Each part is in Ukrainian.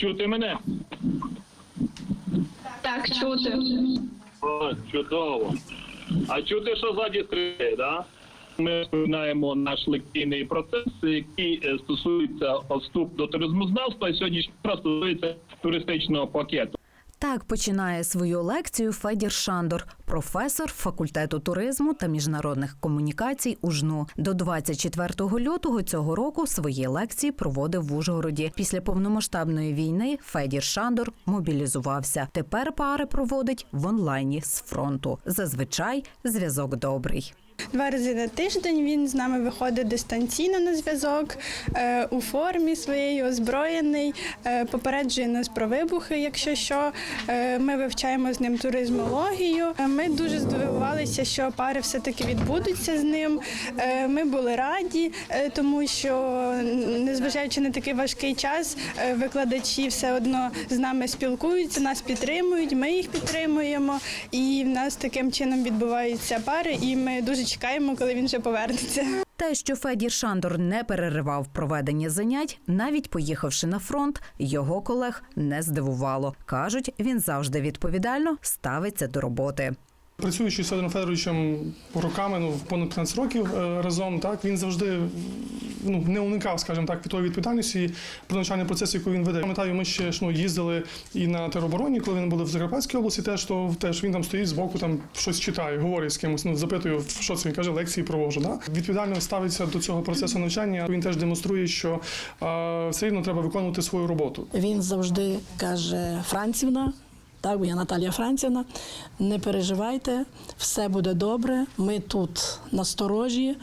Чути мене? Так, чути. О, чудово. А чути, що ззаді стріляє, да? Ми починаємо наш лекційний процес, який е, стосується вступ до туризмознавства, і сьогодні раз стосується туристичного пакету. Так починає свою лекцію Федір Шандор, професор факультету туризму та міжнародних комунікацій УЖНУ. До 24 лютого цього року свої лекції проводив в Ужгороді. Після повномасштабної війни Федір Шандор мобілізувався. Тепер пари проводить в онлайні з фронту. Зазвичай зв'язок добрий. Два рази на тиждень він з нами виходить дистанційно на зв'язок е, у формі своєї озброєний, е, попереджує нас про вибухи, якщо що. Е, ми вивчаємо з ним туризмологію. Ми дуже здивувалися, що пари все-таки відбудуться з ним. Ми були раді, тому що, незважаючи на такий важкий час, викладачі все одно з нами спілкуються, нас підтримують, ми їх підтримуємо. І в нас таким чином відбуваються пари, і ми дуже чекаємо, коли він вже повернеться. Те, що Федір Шандор не переривав проведення занять, навіть поїхавши на фронт, його колег не здивувало. кажуть, він завжди відповідально ставиться до роботи. Працюючи з Федором Федоровичем роками, ну понад 15 років е, разом, так він завжди ну не уникав, скажімо так, від тої відповідальності про навчальний процес, яку він веде. Пам'ятаю, ми ще ну, їздили і на теробороні, коли він були в Закарпатській області, теж то теж він там стоїть збоку, там щось читає, говорить з кимось. Ну запитую, що це він каже, лекції провожу. Да? Відповідально ставиться до цього процесу навчання. Він теж демонструє, що е, все рівно треба виконувати свою роботу. Він завжди каже Францівна. Так, бо я Наталія Францівна. Не переживайте, все буде добре. Ми тут насторожі,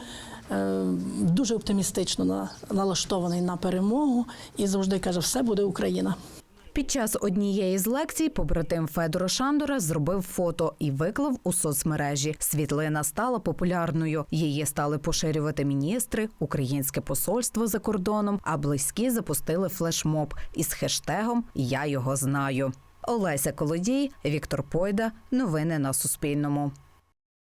дуже оптимістично на- налаштований на перемогу і завжди каже, все буде Україна. Під час однієї з лекцій побратим Федора Шандора зробив фото і виклав у соцмережі. Світлина стала популярною. Її стали поширювати міністри, українське посольство за кордоном, а близькі запустили флешмоб із хештегом Я його знаю. Олеся Колодій, Віктор Пойда. Новини на Суспільному.